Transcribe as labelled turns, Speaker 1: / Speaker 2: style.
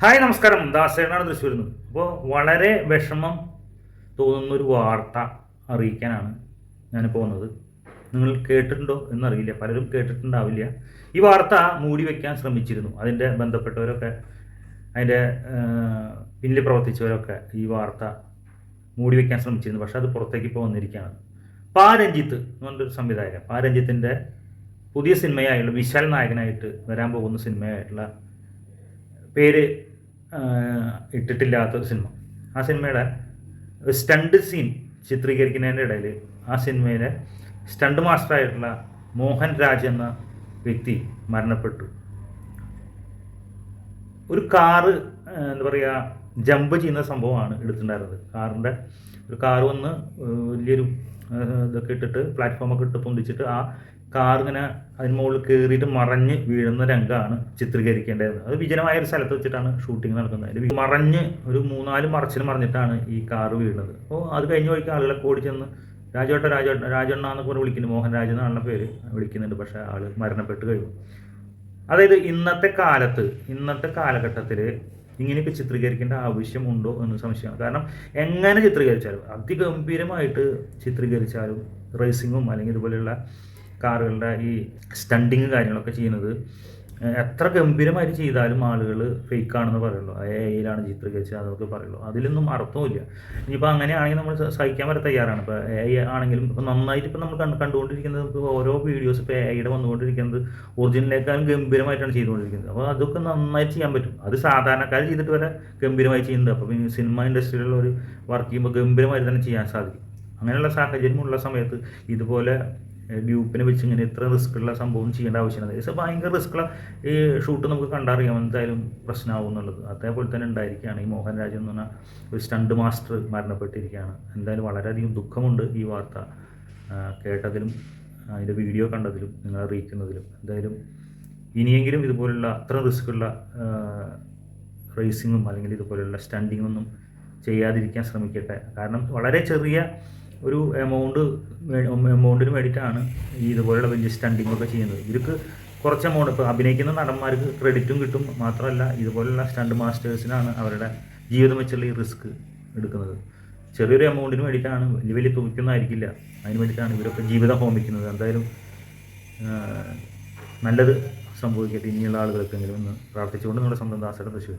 Speaker 1: Hi നമസ്കാരം. ദാസേനാണ് തൃശ്ശൂരിൽ നിന്ന് അപ്പോൾ വളരെ വിഷമം തോന്നുന്ന ഒരു വാർത്ത അറിയിക്കാനാണ് ഞാൻ പോകുന്നത് നിങ്ങൾ കേട്ടിട്ടുണ്ടോ എന്നറിയില്ല. പലരും കേട്ടിട്ടുണ്ടാവില്ല. ഈ വാർത്ത മൂടി വയ്ക്കാൻ ശ്രമിച്ചിരുന്നു. അതിന്റെ ബന്ധപ്പെട്ടവരൊക്കെ അതിന്റെ പിന്നിൽ പ്രവർത്തിച്ചവരൊക്കെ ഈ വാർത്ത മൂടി വയ്ക്കാൻ ശ്രമിച്ചിരുന്നു. പക്ഷേ അത് പുറത്തേക്ക് ഇപ്പോൾ വന്നിരിക്കുകയാണ്. പാ രഞ്ജിത്ത് എന്ന് പറഞ്ഞൊരു സംവിധായകൻ. പാ രഞ്ജിത്തിന്റെ പുതിയ സിനിമയായുള്ള വിശാൽ നായകനായിട്ട് വരാൻ പോകുന്ന സിനിമയായിട്ടുള്ള പേര് ഇട്ടിട്ടില്ലാത്തൊരു സിനിമ. ആ സിനിമയുടെ സ്റ്റണ്ട് സീൻ ചിത്രീകരിക്കുന്നതിന്റെ ഇടയിൽ ആ സിനിമയിലെ സ്റ്റണ്ട് മാസ്റ്ററായിട്ടുള്ള മോഹൻ രാജ് എന്ന വ്യക്തി മരണപ്പെട്ടു. ഒരു കാറ് എന്താ പറയുക ജമ്പ് ചെയ്യുന്ന സംഭവമാണ് എടുത്തിട്ടുണ്ടായിരുന്നത്. കാറിന്റെ ഒരു കാർ വന്ന് വലിയൊരു ഇതൊക്കെ ഇട്ടിട്ട് പ്ലാറ്റ്ഫോമൊക്കെ ഇട്ട് പൊന്തിച്ചിട്ട് ആ കാർ ഇങ്ങനെ അതിന് മുകളിൽ കയറിയിട്ട് മറഞ്ഞ് വീഴുന്ന രംഗമാണ് ചിത്രീകരിക്കേണ്ടത്. അത് വിജനമായ ഒരു സ്ഥലത്ത് വെച്ചിട്ടാണ് ഷൂട്ടിംഗ് നടക്കുന്നത്. അതിൽ മറഞ്ഞ് ഒരു മൂന്നാൽ മറച്ചിൽ മറിഞ്ഞിട്ടാണ് ഈ കാർ വീഴുന്നത് അപ്പോൾ അത് കഴിഞ്ഞ വഴിക്ക് ആളുകളൊക്കെ ഓടി ചെന്ന് രാജോട്ട രാജോട്ട രാജണ്ണ എന്നൊക്കെ പറഞ്ഞ് വിളിക്കുന്നു മോഹൻ രാജ എന്നാണ് പേര്. വിളിക്കുന്നുണ്ട്. പക്ഷേ ആൾ മരണപ്പെട്ട് കഴിഞ്ഞു അതായത് ഇന്നത്തെ കാലത്ത് ഇന്നത്തെ കാലഘട്ടത്തിൽ ഇങ്ങനെയൊക്കെ ചിത്രീകരിക്കേണ്ട ആവശ്യമുണ്ടോ എന്ന് സംശയമാണ്. കാരണം എങ്ങനെ ചിത്രീകരിച്ചാലും അതിഗംഭീരമായിട്ട് ചിത്രീകരിച്ചാലും റേസിങ്ങും അല്ലെങ്കിൽ ഇതുപോലെയുള്ള കാറുകളുടെ ഈ സ്റ്റണ്ടിങ് കാര്യങ്ങളൊക്കെ ചെയ്യുന്നത് എത്ര ഗംഭീരമായിട്ട് ചെയ്താലും ആളുകൾ ഫേക്കാണെന്ന് പറയുള്ളൂ. എയിലാണ് ചിത്രീകരിച്ചത് അതൊക്കെ പറയുള്ളൂ. അതിലൊന്നും അർത്ഥമില്ല ഇനിയിപ്പോൾ അങ്ങനെയാണെങ്കിൽ നമ്മൾ സഹിക്കാൻ വരെ തയ്യാറാണ്. ഇപ്പോൾ എ ആണെങ്കിലും ഇപ്പോൾ നന്നായിട്ട് ഇപ്പോൾ നമ്മൾ കണ്ട് കണ്ടുകൊണ്ടിരിക്കുന്നത് ഇപ്പോൾ ഓരോ വീഡിയോസ് ഇപ്പോൾ എ ഐയുടെ വന്നുകൊണ്ടിരിക്കുന്നത് ഒറിജിനലിനേക്കാളും ഗംഭീരമായിട്ടാണ് ചെയ്തുകൊണ്ടിരിക്കുന്നത്. അപ്പോൾ അതൊക്കെ നന്നായിട്ട് ചെയ്യാൻ പറ്റും. അത് സാധാരണക്കാർ ചെയ്തിട്ട് വരെ ഗംഭീരമായി ചെയ്യുന്നത് അപ്പോൾ ഈ സിനിമ ഇൻഡസ്ട്രിയിലുള്ള ഒരു വർക്ക് ചെയ്യുമ്പോൾ ഗംഭീരമായി തന്നെ ചെയ്യാൻ സാധിക്കും. അങ്ങനെയുള്ള സാഹചര്യമുള്ള സമയത്ത് ഇതുപോലെ ഡ്യൂപ്പിനെ വെച്ച് ഇങ്ങനെ ഇത്ര റിസ്ക് ഉള്ള സംഭവം ചെയ്യേണ്ട ആവശ്യമില്ല. ഇത് ഭയങ്കര റിസ്ക്കുള്ള ഈ ഷൂട്ട് നമുക്ക് കണ്ടറിയാം എന്തായാലും പ്രശ്നമാവും എന്നുള്ളത്. അതേപോലെ തന്നെ ഉണ്ടായിരിക്കുകയാണ്. ഈ മോഹൻ രാജ് എന്ന് പറഞ്ഞാൽ ഒരു സ്റ്റണ്ട് മാസ്റ്റർ മരണപ്പെട്ടിരിക്കുകയാണ്. എന്തായാലും വളരെയധികം ദുഃഖമുണ്ട് ഈ വാർത്ത. കേട്ടതിലും അതിന്റെ വീഡിയോ കണ്ടതിലും നിങ്ങൾ അറിയിക്കുന്നതിലും. എന്തായാലും ഇനിയെങ്കിലും ഇതുപോലുള്ള അത്ര റിസ്ക്കുള്ള റേസിങ്ങും അല്ലെങ്കിൽ ഇതുപോലുള്ള സ്റ്റണ്ടിങ്ങൊന്നും ചെയ്യാതിരിക്കാൻ ശ്രമിക്കട്ടെ. കാരണം വളരെ ചെറിയ ഒരു എമൗണ്ട് എമൗണ്ടിന് വേണ്ടിയിട്ടാണ് ഈ ഇതുപോലെയുള്ള വലിയ സ്റ്റണ്ടിങ് ഒക്കെ ചെയ്യുന്നത്. ഇവർക്ക് കുറച്ച് എമൗണ്ട് ഇപ്പോൾ അഭിനയിക്കുന്ന നടന്മാർക്ക് ക്രെഡിറ്റും കിട്ടും. മാത്രമല്ല ഇതുപോലെയുള്ള സ്റ്റണ്ട് മാസ്റ്റേഴ്സിനാണ് അവരുടെ ജീവിതം വെച്ചുള്ള ഈ റിസ്ക് എടുക്കുന്നത്. ചെറിയൊരു എമൗണ്ടിന് വേണ്ടിയിട്ടാണ് വലിയ വലിയ തുകയ്ക്കൊന്നും ആയിരിക്കില്ല അതിന് വേണ്ടിയിട്ടാണ് ഇവരൊക്കെ ജീവിതം ഹോമിക്കുന്നത്. എന്തായാലും നല്ലത് സംഭവിക്കട്ടെ ഇനിയുള്ള ആളുകൾക്കെങ്കിലും എന്ന് പ്രാർത്ഥിച്ചുകൊണ്ട് നമ്മുടെ സ്വന്തം ദാസയുടെ തൃശ്ശൂർ